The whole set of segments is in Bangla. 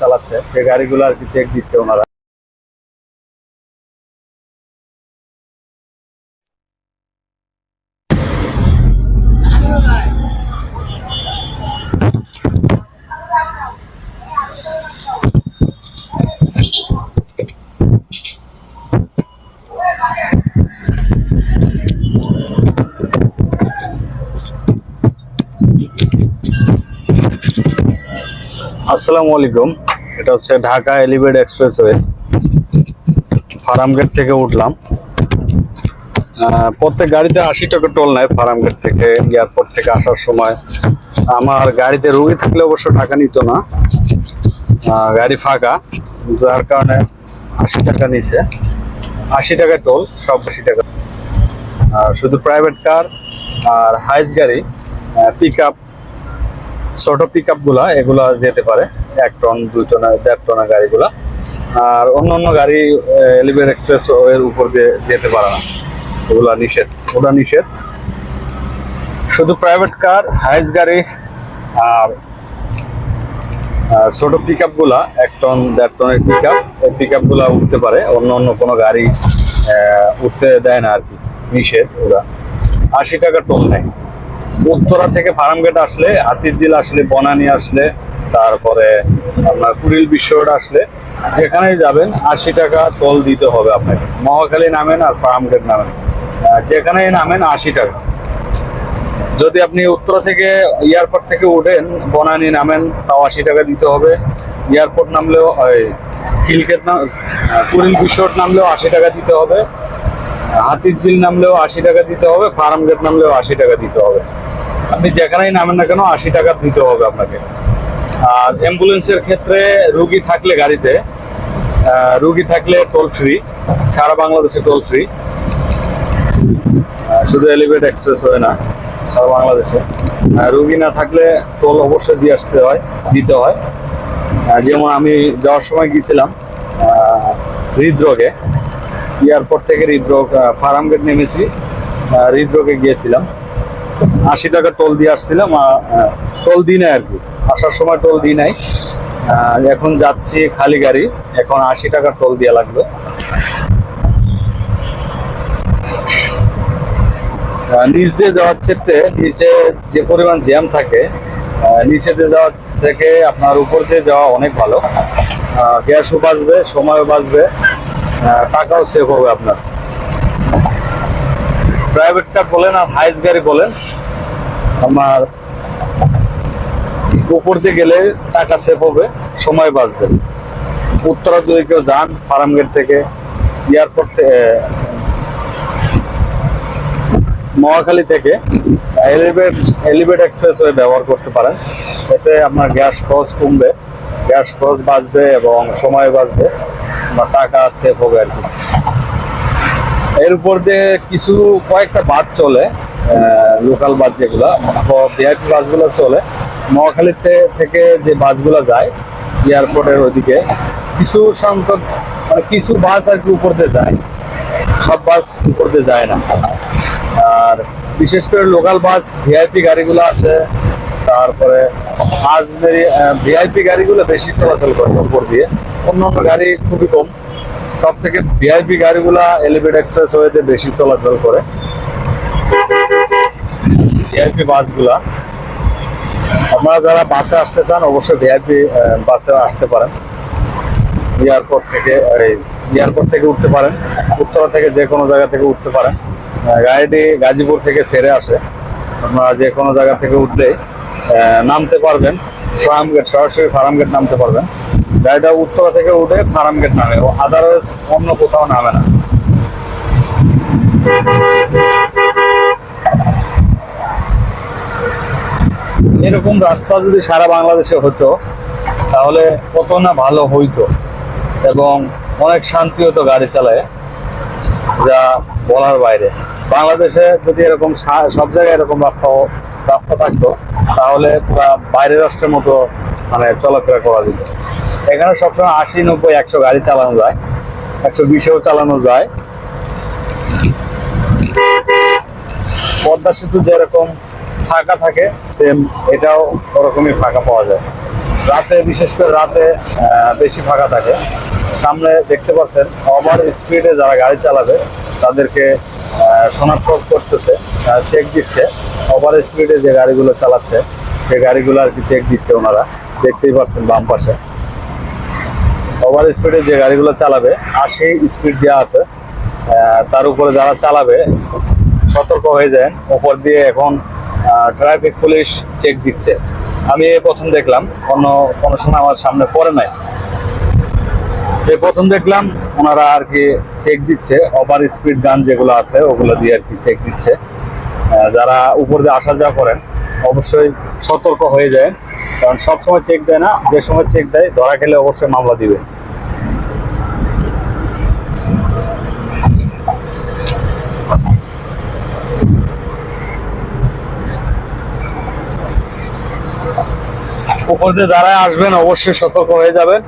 চালাচ্ছে সে গাড়িগুলো আর কি চেক দিচ্ছে ওনারা। আসসালামু আলাইকুম। এটা হচ্ছে ঢাকা এলিভেট এক্সপ্রেসওয়ে। ফার্মগেট থেকে উঠলাম। প্রত্যেক গাড়িতে আশি টাকা টোল নেয় ফার্মগেট থেকে এয়ারপোর্ট থেকে আসার সময়। আমার গাড়িতে রুগী থাকলে অবশ্য টাকা নিত না। গাড়ি ফাঁকা, যার কারণে আশি টাকা নিছে। আশি টাকা টোল, সব আশি টাকা। শুধু প্রাইভেট কার আর হাইস গাড়ি পিক আপ ছোট পিক আপগুলা, এগুলা যেতে পারে। এক টন, দুই টন, দেড় টনা গাড়িগুলা। আর অন্য অন্য গাড়ি এলিভেট এক্সপ্রেস এর উপর দিয়ে যেতে পারে না। ওগুলা নিষেধ ওটা নিষেধ। শুধু প্রাইভেট কার হাইস গাড়ি, আর ছোট পিক আপগুলা, এক টন, দেড় টনের পিক আপ এই পিক আপগুলা উঠতে পারে। অন্য অন্য কোনো গাড়ি উঠতে দেয় না আর কি। নিষেধ ওরা। আশি টাকা টোল নেয়। উত্তরা থেকে ফার্মগেট আসলে, হাতিঝিল আসলে, বনানি আসলে, তারপরে আপনার কুড়িল বিশ্ব রোড আসলে, যেখানেই যাবেন, আশি টাকা টোল দিতে হবে আপনাকে। মহাখালী নামেন আর ফার্মগেট নামেন। যেখানেই নামেন, আশি টাকা। যদি আপনি উত্তরা থেকে এয়ারপোর্ট থেকে উঠেন, বনানি নামেন, তাও আশি টাকা দিতে হবে। এয়ারপোর্ট নামলেও হিলকেট নাম কুড়িল বিশ্ব রোড নামলেও আশি টাকা দিতে হবে। হাতিঝিল নামলেও আশি টাকা দিতে হবে, ফার্ম গেট নামলেও আশি টাকা দিতে হবে। আপনি যেখানেই নামেন না কেন, আশি টাকা দিতে হবে আপনাকে। আর অ্যাম্বুলেন্সের ক্ষেত্রে রুগী থাকলে গাড়িতে রুগী থাকলে টোল ফ্রি সারা বাংলাদেশে টোল ফ্রি শুধু এলিভেট এক্সপ্রেস হয় না, সারা বাংলাদেশে। রুগী না থাকলে টোল অবশ্যই দিয়ে আসতে হয়, দিতে হয়। যেমন আমি যাওয়ার সময় গিয়েছিলাম হৃদরোগে। এয়ারপোর্ট থেকে হৃদরোগ ফার্মগেট নেমেছি আহ, হৃদরোগে গিয়েছিলাম। আশি টাকা টোল দিয়ে আসছিলাম টোল দিই নাই আর কি। আসার সময় টোল দিই নাই। এখন যাচ্ছি খালি গাড়ি এখন আশি টাকা টোল দেওয়া লাগবে। নিচ দিয়ে যাওয়ার ক্ষেত্রে নিচে যে পরিমাণ জ্যাম থাকে নিচে দিয়ে যাওয়ার থেকে আপনার উপর দিয়ে যাওয়া অনেক ভালো। গ্যাসও বাঁচবে সময়ও বাঁচবে। টাকাও সেভ হবে আপনার। প্রাইভেট কার বলেন আর হাইস গাড়ি বলেন, আমার উপর দিয়ে গেলে টাকা সেভ হবে, সময় বাঁচবে। উত্তরা যদি কেউ যান ফার্মগেট থেকে এয়ারপোর্ট থেকে, মহাখালী থেকে এলিভেট এলিভেট এক্সপ্রেস ওয়ে ব্যবহার করতে পারেন। এতে আপনার গ্যাস খরচ কমবে গ্যাস খরচ বাঁচবে এবং সময় বাঁচবে। বা টাকা সেভ হবে আর কি। এর উপর দিয়ে কিছু কয়েকটা বাস চলে লোকাল বাস ভিআইপি বাসগুলো চলে। মহাখালীতে থেকে যে বাসগুলো যায় এয়ারপোর্টের ওইদিকে, কিছু সংখ্যক মানে কিছু বাস আর কি উপর দিয়ে যায়। সব বাস উপর দিয়ে যায় না। আর বিশেষ করে লোকাল বাস ভিআইপি গাড়িগুলো আছে তারপরে আজমেরি ভিআইপি গাড়িগুলো বেশি চলাচল করে উপর দিয়ে। অন্যান্য গাড়ি খুবই কম। সব থেকে ভিআইপি গাড়িগুলা এলিভেট এক্সপ্রেস ওয়েতে বেশি চলাচল করে। ভিআইপি বাসগুলা। আপনারা যারা বাসে আসতে চান অবশ্যই ভিআইপি বাসে আসতে পারেন। এয়ারপোর্ট থেকে এয়ারপোর্ট থেকে উঠতে পারেন। উত্তরা থেকে যে কোনো জায়গা থেকে উঠতে পারেন। গাড়িটি গাজীপুর থেকে ছেড়ে আসে। আপনারা যে কোনো জায়গা থেকে উঠলে আহ, নামতে পারবেন। ফার্ম গেট সরাসরি ফার্ম গেট নামতে পারবেন। গাড়িটা উত্তরা থেকে উঠে ফার্ম গেট নামে ও আদারওয়াইজ অন্য কোথাও নামে না। এরকম রাস্তা যদি সারা বাংলাদেশে হতো, তাহলে কত না ভালো হইতো এবং অনেক শান্তি হতো গাড়ি চালায়, যা বলার বাইরে। বাংলাদেশে যদি এরকম সব জায়গায় এরকম রাস্তা রাস্তা থাকতো, তাহলে বাইরের রাষ্ট্রের মতো মানে চলাফেরা করা যেত। এখানে সবসময় আশি, নব্বই, একশো গাড়ি চালানো যায়, একশো বিশেও চালানো যায়। পদ্মা সেতু যেরকম ফাঁকা থাকে সেম এটাও ওরকমই ফাঁকা পাওয়া যায়। রাতে, বিশেষ করে রাতে বেশি ফাঁকা থাকে। সামনে দেখতে পাচ্ছেন ওভার স্পিডে যারা গাড়ি চালাবে, তাদেরকে শনাক্ত করতেছে চেক দিচ্ছে। ওভার স্পিডে যে গাড়িগুলো চালাচ্ছে সেই গাড়িগুলো আর কি চেক দিচ্ছে ওনারা। দেখতেই পাচ্ছেন বাম পাশে। ওভার স্পিডে যে গাড়িগুলো চালাবে, আশি স্পিড দেওয়া আছে। তার উপরে যারা চালাবে, সতর্ক হয়ে যায় ওপর দিয়ে এখন ট্রাফিক পুলিশ চেক দিচ্ছে। আমি এই প্রথম দেখলাম অন্য কোনো সময় আমার সামনে পড়ে নাই। এই প্রথম দেখলাম ওনারা আর কি চেক দিচ্ছে ওভার স্পিড গান যেগুলো আছে, ওগুলো দিয়ে আর কি চেক দিচ্ছে। যারা উপর দিয়ে আসা যাওয়া করেন, অবশ্যই সতর্ক হয়ে যায়। কারণ সব সময় চেক দেয় না, যে সময় চেক দেয়, ধরা খেলে অবশ্যই মামলা দিবে। উপর দিয়ে যারা আসবেন, অবশ্যই সতর্ক হয়ে যাবেন।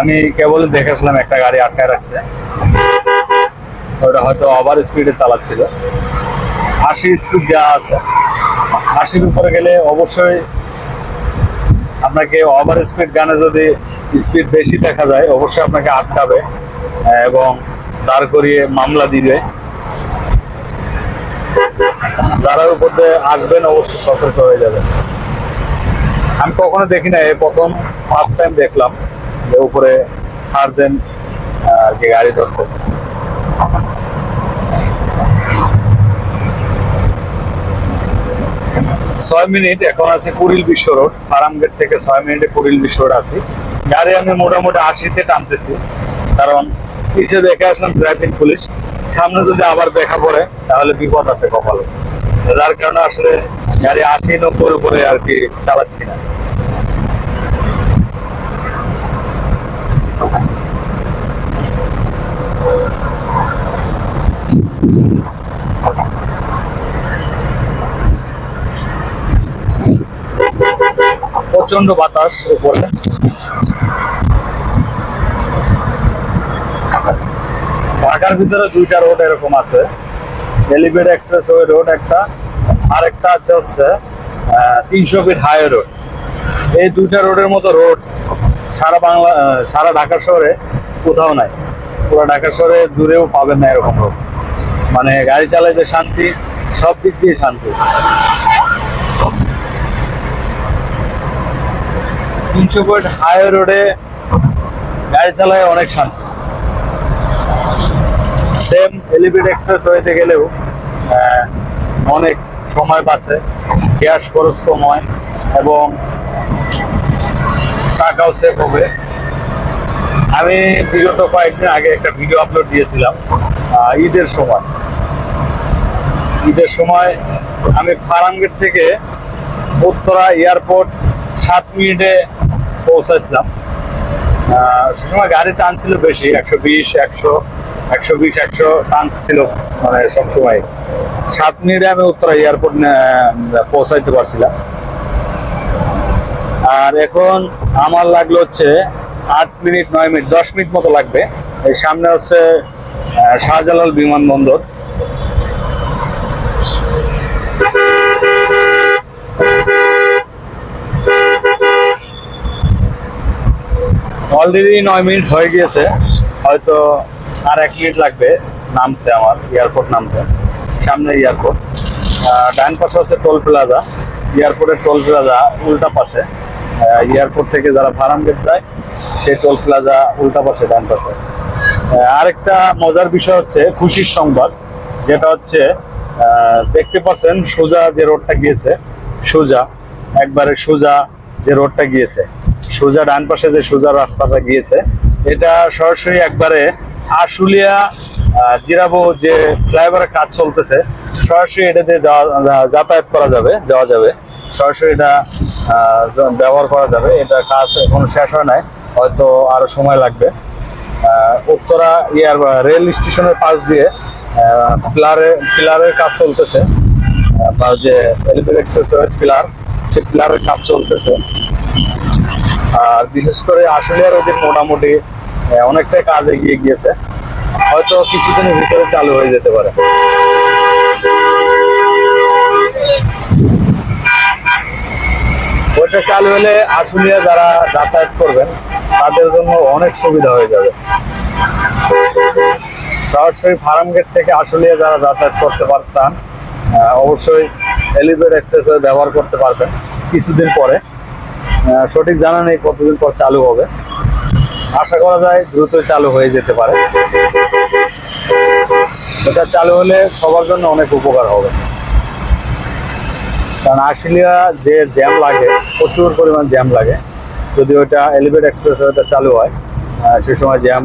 আমি কেবল দেখেছিলাম একটা গাড়ি আটকায় রাখছে। ওটা হয়তো ওভার স্পিডে চালাচ্ছিল। আশি স্পিড দেওয়া আছে। আশির উপরে গেলে অবশ্যই আপনাকে ওভার স্পিড গানে যদি স্পিড বেশি দেখা যায়, অবশ্যই আপনাকে আটকাবে এবং দাঁড় করিয়ে মামলা দিবে। যারা উপর দিয়ে আসবেন, অবশ্যই সতর্ক হয়ে যাবেন। আমি কখনো দেখি না এই প্রথম ফার্স্ট টাইম দেখলাম যে উপরে সার্জেন্ট আর কি গাড়ি ধরতেছে। ছয় মিনিট, এখন আছে কুড়িল বিশ্ব রোড ফার্মগেট থেকে ছয় মিনিটে কুড়িল বিশ্ব রোড আছি। গাড়ি আমি মোটামুটি আশিতে টানতেছি, কারণ পিছিয়ে দেখে আসলাম ট্রাফিক পুলিশ। সামনে যদি আবার দেখা পড়ে, তাহলে বিপদ আছে কপালে। যার কারণে আসলে গাড়ি আশি নব্বই উপরে আর কি চালাচ্ছি না। প্রচণ্ড বাতাস উপরে। ঢাকার ভিতরে দুইটা রোড এরকম আছে। এলিভেট এক্সপ্রেস ওয়ে রোড একটা আর একটা আছে হচ্ছে তিনশো ফিট হাই রোড এই দুইটা রোডের মতো রোড সারা বাংলা সারা ঢাকা শহরে কোথাও নাই। পুরো ঢাকা শহরে জুড়েও পাবেন না এরকম রোড মানে গাড়ি চালাইতে শান্তি, সব দিক দিয়ে শান্তি। তিনশো ফিট হাই রোডে গাড়ি চালায় অনেক শান্তি। সেম এলিভেট এক্সপ্রেস হইতে গেলেও অনেক সময় বাঁচে গ্যাস খরচ কম হয় এবং টাকাও সেভ হবে। আমি বিগত কয়েকদিন আগে একটা ভিডিও আপলোড দিয়েছিলাম ঈদের সময়। ঈদের সময় আমি ফারাঙ্গের থেকে উত্তরা এয়ারপোর্ট সাত মিনিটে পৌঁছাইছিলাম। সে সময় গাড়ি টান ছিল বেশি, একশো বিশ, একশো একশো বিশ, একশো টান ছিল মানে সবসময়। সাত মিনিটে আমি উত্তরা এয়ারপোর্ট পৌঁছাইতে পারছিলাম। আর এখন আমার লাগল হচ্ছে আট মিনিট, নয় মিনিট, দশ মিনিট মতো লাগবে। এই সামনে হচ্ছে শাহজালাল বিমানবন্দর। অলরেডি নয় মিনিট হয়ে গিয়েছে, হয়তো আর এক মিনিট লাগবে নামতে আমার, এয়ারপোর্ট নামতে। সামনে এয়ারপোর্ট ডান পাশে হচ্ছে টোল প্লাজা, এয়ারপোর্টের টোল প্লাজা উল্টা পাশে। এয়ারপোর্ট থেকে যারা ফার্ম যায় সেই টোল প্লাজা উল্টা পাশে, ডান পাশে। আরেকটা মজার বিষয় হচ্ছে খুশির সংবাদ, যেটা হচ্ছে দেখতে পাচ্ছেন সোজা যে রোডটা গিয়েছে, সোজা, একবারে সোজা যে রোডটা গিয়েছে, সোজা ডান পাশে যে সোজা রাস্তাটা গিয়েছে, এটা সরাসরি একবারে আশুলিয়া জিরাবো যে ফ্লাইওভারের কাজ চলতেছে, সরাসরি এটা দিয়ে যাওয়া যাতায়াত করা যাবে, যাওয়া যাবে। সরাসরি এটা ব্যবহার করা যাবে। এটা কাজ এখনও শেষ হয় নাই, হয়তো আরও সময় লাগবে। উত্তরা ইয়ার রেল স্টেশনের পাশ দিয়ে পিলারে পিলারের কাজ চলতেছে। বা যে পিলার সে পিলারের কাজ চলতেছে। আর বিশেষ করে আশুলিয়ার ওদের মোটামুটি অনেকটাই কাজ এগিয়ে গিয়েছে। হয়তো কিছুদিনের ভিতরে চালু হয়ে যেতে পারে। ওইটা চালু হলে আশুলিয়া যারা যাতায়াত করবেন, তাদের জন্য অনেক সুবিধা হয়ে যাবে। সরাসরি ফার্ম গেট থেকে আশুলিয়া যারা যাতায়াত করতে চান অবশ্যই এলিভেট এক্সপ্রেসওয়ে ব্যবহার করতে পারবেন কিছুদিন পরে। সঠিক জানা নেই কতদিন পর চালু হবে। আশা করা যায় দ্রুতই চালু হয়ে যেতে পারে। এটা চালু হলে সবার জন্য অনেক উপকার হবে। কারণ আশুলিয়া যে জ্যাম লাগে, প্রচুর পরিমাণ জ্যাম লাগে। যদি ওটা এলিভেট এক্সপ্রেস ওটা চালু হয় সে সময় জ্যাম,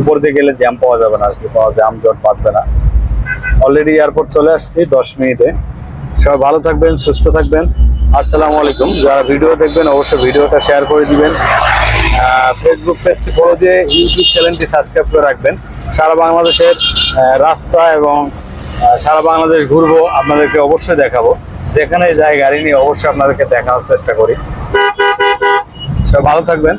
উপর দিয়ে গেলে জ্যাম পাওয়া যাবে না আর কি পাওয়া জ্যাম জট বাঁধবে না। অলরেডি এয়ারপোর্ট চলে আসছি দশ মিনিটে। সবাই ভালো থাকবেন, সুস্থ থাকবেন। আসসালামু আলাইকুম। যারা ভিডিও দেখবেন, অবশ্যই ভিডিওটা শেয়ার করে দিবেন। ফেসবুক পেজটি ফলো দিয়ে ইউটিউব চ্যানেলটি সাবস্ক্রাইব করে রাখবেন। সারা বাংলাদেশের রাস্তা এবং সারা বাংলাদেশ ঘুরবো, আপনাদেরকে অবশ্যই দেখাবো। যেখানে যায় গাড়ি নিয়ে অবশ্যই আপনাদেরকে দেখানোর চেষ্টা করি। সব ভালো থাকবেন।